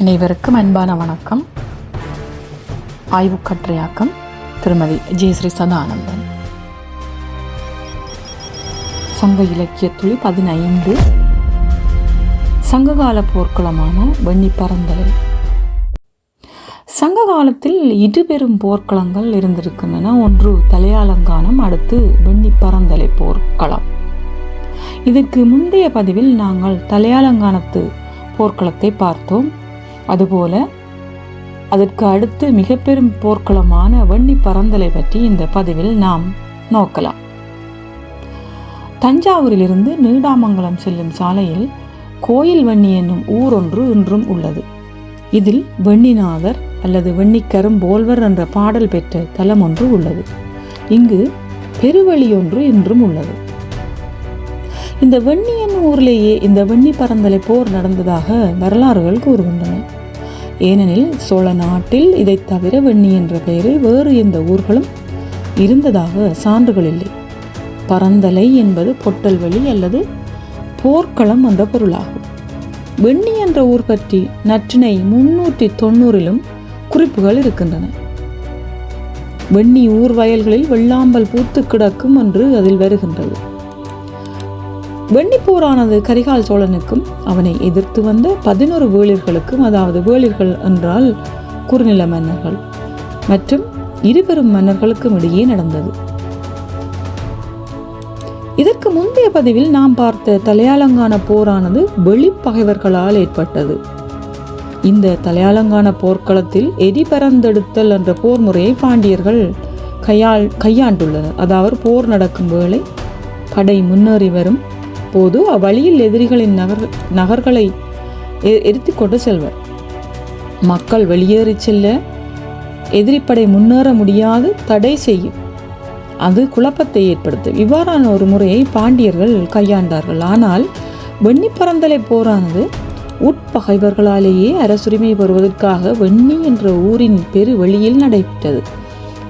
அனைவருக்கும் அன்பான வணக்கம். ஆய்வு கட்டுரையாக்கம் திருமதி ஜெயஸ்ரீ சதானந்தன். சங்க இலக்கியத்துளி பதினைந்து. சங்ககால போர்க்களமான வெண்ணி பரந்தலை. சங்க காலத்தில் இரு பெரும் போர்க்களங்கள் இருந்திருக்கின்றன. ஒன்று தலையாலங்கானம் அடுத்து வெண்ணி பரந்தலை போர்க்களம். இதற்கு முந்தைய பதிவில் நாங்கள் தலையாலங்கானத்து போர்க்களத்தை பார்த்தோம். அதுபோல அதற்கு அடுத்து மிக பெரும் போர்க்களமான வெண்ணி பறந்தலை பற்றி இந்த பதிவில் நாம் நோக்கலாம். தஞ்சாவூரிலிருந்து நீடாமங்கலம் செல்லும் சாலையில் கோயில் வெண்ணி என்னும் ஊர் ஒன்று இன்றும் உள்ளது. இதில் வெண்ணிநாதர் அல்லது வெண்ணிக்கரும் போல்வர் என்ற பாடல் பெற்ற தலம் ஒன்று உள்ளது. இங்கு பெருவழி ஒன்று இன்றும் உள்ளது. இந்த வெண்ணியன் ஊரிலேயே இந்த வெண்ணி பரந்தலை போர் நடந்ததாக வரலாறுகள் கூறுகின்றன. ஏனெனில் சோழ நாட்டில் இதைத் தவிர வெண்ணி என்ற பெயரில் வேறு எந்த ஊர்களும் இருந்ததாக சான்றுகள் இல்லை. பரந்தலை என்பது பொட்டல்வெளி அல்லது போர்க்களம் என்ற பொருளாகும். வெண்ணி என்ற ஊர் பற்றி நற்றினை முன்னூற்றி தொண்ணூறிலும் குறிப்புகள் இருக்கின்றன. வெண்ணி ஊர் வயல்களில் வெள்ளாம்பல் பூத்து கிடக்கும் என்று அதில் வருகின்றது. வெண்ணிப்போரானது கரிகால் சோழனுக்கும் அவனை எதிர்த்து வந்த பதினொரு வேளிர்களுக்கும் அதாவது வேளிர்கள் என்றால் குறுநில மன்னர்கள் மற்றும் இருபெரும் மன்னர்களுக்கும் இடையே நடந்தது. இதற்கு முந்தைய பதிவில் நாம் பார்த்த தலையாலங்கான போரானது வெளிப்பகைவர்களால் ஏற்பட்டது. இந்த தலையாலங்கான போர்க்களத்தில் எரி பரந்தெடுத்தல் என்ற போர் முறையை பாண்டியர்கள் கையாள் கையாண்டுள்ளனர். அதாவது போர் நடக்கும் வேளை படை முன்னேறி வரும் போது அவ்வழியில் எதிரிகளின் நகர் நகர்களை எரித்து கொண்டு செல்வர். மக்கள் வெளியேறி செல்ல எதிரிப்படை முன்னேற முடியாது தடை செய்யும். அது குழப்பத்தை ஏற்படுத்தும் இவ்வாறான ஒரு முறையை பாண்டியர்கள் கையாண்டார்கள். ஆனால் வெண்ணி பரந்தலை போரானது உட்பகைவர்களாலேயே அரசுரிமை பெறுவதற்காக வெண்ணி என்ற ஊரின் பெரு வெளியில் நடைபெற்றது.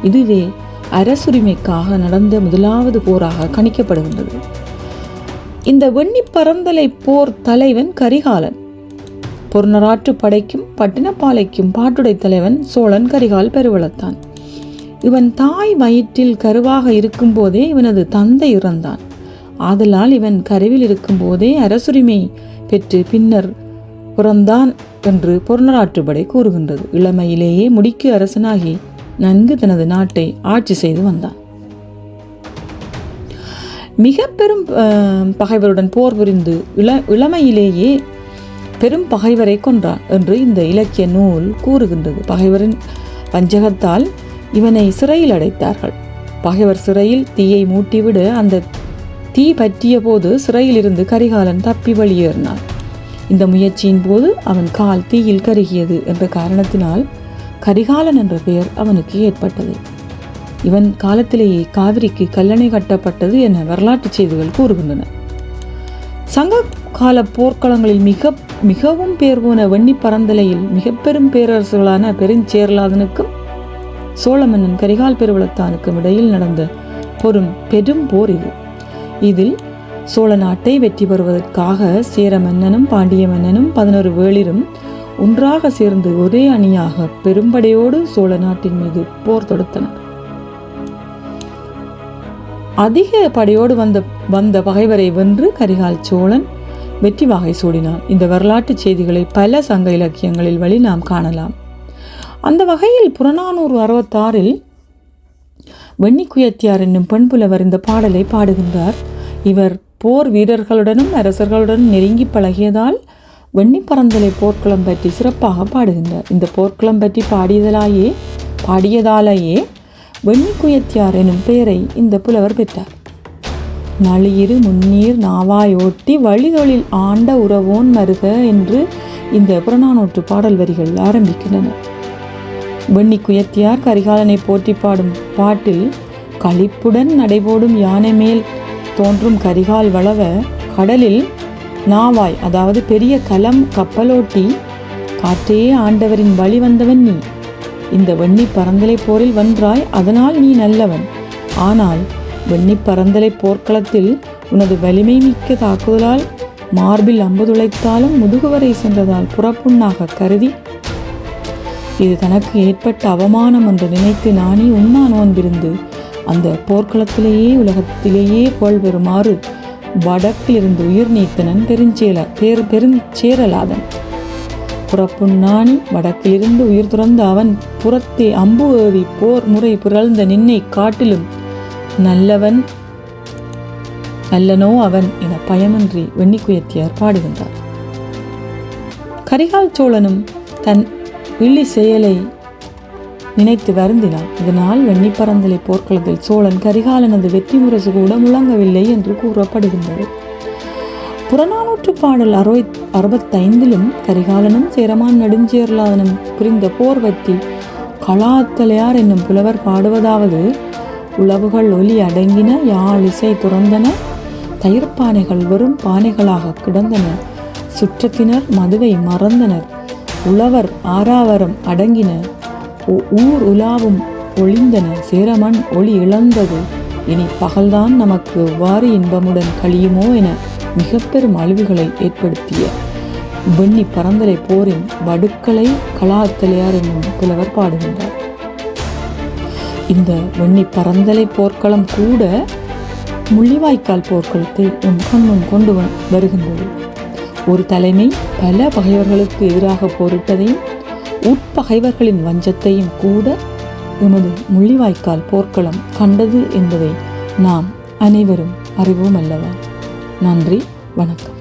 இதுவே அரசுரிமைக்காக நடந்த முதலாவது போராக கணிக்கப்படுகின்றது. இந்த வெண்ணி பரந்தலை போர் தலைவன் கரிகாலன். பொருநராற்று படைக்கும் பட்டினப்பாலைக்கும் பாட்டுடை தலைவன் சோழன் கரிகால் பெருவளத்தான். இவன் தாய் வயிற்றில் கருவாக இருக்கும்போதே இவனது தந்தை இறந்தான். ஆதலால் இவன் கருவில் இருக்கும்போதே அரசுரிமை பெற்று பின்னர் பிறந்தான் என்று பொருநராற்றுப்படை கூறுகின்றது. இளமையிலேயே முடிக்கு அரசனாகி நன்கு தனது நாட்டை ஆட்சி செய்து வந்தான். மிக பெரும் பகைவருடன் போர் புரிந்து இள இளமையிலேயே பெரும் பகைவரை கொன்றான் என்று இந்த இலக்கிய நூல் கூறுகின்றது. பகைவரின் பஞ்சகத்தால் இவனை சிறையில் அடைத்தார்கள். பகைவர் சிறையில் தீயை மூட்டிவிட அந்த தீ பற்றிய போது சிறையில் இருந்து கரிகாலன் தப்பி வெளியேறினான். இந்த முயற்சியின் போது அவன் கால் தீயில் கருகியது என்ற காரணத்தினால் கரிகாலன் என்ற பெயர் அவனுக்கு ஏற்பட்டது. இவன் காலத்திலேயே காவிரிக்கு கல்லணை கட்டப்பட்டது என வரலாற்று செய்திகள் கூறுகின்றன. சங்க கால போர்க்களங்களில் மிக மிகவும் பேர் போன வெண்ணி பரந்தலையில் மிக பெரும் பேரரசுகளான பெருஞ்சேரலாதனுக்கும் சோழ மன்னன் கரிகால் பெருவளத்தானுக்கும் இடையில் நடந்த பொறும் பெரும் போர் இது. இதில் சோழ நாட்டை வெற்றி பெறுவதற்காக சேர மன்னனும் பாண்டிய மன்னனும் பதினொரு வேளிரும் ஒன்றாக சேர்ந்து ஒரே அணியாக பெரும்படையோடு சோழ நாட்டின் மீது போர் தொடுத்தனர். அதிக படையோடு வந்த வந்த பகைவரை வென்று கரிகால் சோழன் வெற்றி வாகை சூடினான். இந்த வரலாற்று செய்திகளை பல சங்க இலக்கியங்களில் வழி நாம் காணலாம். அந்த வகையில் புறநானூறு அறுபத்தாறில் வெண்ணிக்குயத்தியார் என்னும் பெண் புலவர் இந்த பாடலை பாடுகின்றார். இவர் போர் வீரர்களுடனும் அரசர்களுடனும் நெருங்கி பழகியதால் வெண்ணி போர்க்களம் பற்றி சிறப்பாக பாடுகின்றார். இந்த போர்க்களம் பற்றி பாடியதாலேயே பாடியதாலேயே வெண்ணிக்குயத்தியார் எனும் பெயரை இந்த புலவர் பெற்றார். நளியிரு முன்னீர் நாவாயோட்டி வழிதொழில் ஆண்ட உறவோன் மருக என்று இந்த புறநானூற்று பாடல் வரிகள் ஆரம்பிக்கின்றன. வெண்ணி குயத்தியார் கரிகாலனை போற்றி பாடும் பாட்டில் களிப்புடன் நடைபோடும் யானை மேல் தோன்றும் கரிகால் வளவ கடலில் நாவாய் அதாவது பெரிய கலம் கப்பலோட்டி காற்றையே ஆண்டவரின் வழி வந்தவன் நீ. இந்த வெண்ணி பரந்தலை போரில் வென்றாய் அதனால் நீ நல்லவன். ஆனால் வெண்ணி பரந்தலை போர்க்களத்தில் உனது வலிமை மிக்க தாக்குதலால் மார்பில் அம்புதுளைத்தாலும் முதுகுவரை சென்றதால் புறப்புண்ணாக கருதி இது தனக்கு ஏற்பட்ட அவமானம் என்று நினைத்து நானே உண்ணா நோன்பிருந்து அந்த போர்க்களத்திலேயே உலகத்திலேயே புகழ் பெறுமாறு வடக்கிலிருந்து உயிர் நீத்தனன் பெருஞ்சேல பேர் பெருஞ்சேரலாதன் புறப்புண்ணாணி வடக்கிலிருந்து உயிர் துறந்த அவன் புறத்தே அம்பு ஏவி போர் முறை பிறழ்ந்த நின்னை காட்டிலும் நல்லவன் அல்லனோ அவன் என பயமின்றி வெண்ணிக்குயத்தியார் பாடுகின்றார் கரிகால் சோழனும் தன் வில்லி செயலை நினைத்து வருந்தினான். இதனால் வெண்ணிப்பரந்தலை போர்க்களத்தில் சோழன் கரிகாலனது வெற்றி முரசு கூட முழங்கவில்லை என்று கூறப்படுகின்றது. புறநானூற்று பாடல் அறுவை அறுபத்தைந்திலும் கரிகாலனும் சேரமான் நெடுஞ்சேரலாதனும் புரிந்த போர் பற்றி கலாத்தலையார் என்னும் புலவர் பாடுவதாவது உளவுகள் ஒலி அடங்கின யாழ் இசை துறந்தன தயிர்ப்பானைகள் வெறும் பானைகளாக கிடந்தன சுற்றத்தினர் மதுவை மறந்தனர் உழவர் ஆறாவரம் அடங்கின ஊர் உலாவும் ஒளிந்தன சேரமன் ஒளி இழந்தது இனி பகல்தான் நமக்கு எவ்வாறு இன்பமுடன் கழியுமோ என மிக பெரும் அழிவுகளை ஏற்படுத்திய வெண்ணி பரந்தலை போரின் வடுக்களை கலாத்தலையார் என்னும் புலவர் பாடுகின்றார். இந்த வெண்ணி பரந்தலை போர்க்களம் கூட முள்ளிவாய்க்கால் போர்க்களத்தை உன் கண்முன் கொண்டு வருகின்றது. ஒரு தலைமை பல பகைவர்களுக்கு எதிராக போரிட்டதையும் உட்பகைவர்களின் வஞ்சத்தையும் கூட எமது முள்ளிவாய்க்கால் போர்க்களம் கண்டது என்பதை நாம் அனைவரும் அறிவோம் அல்லவா? நன்றி வணக்கம்.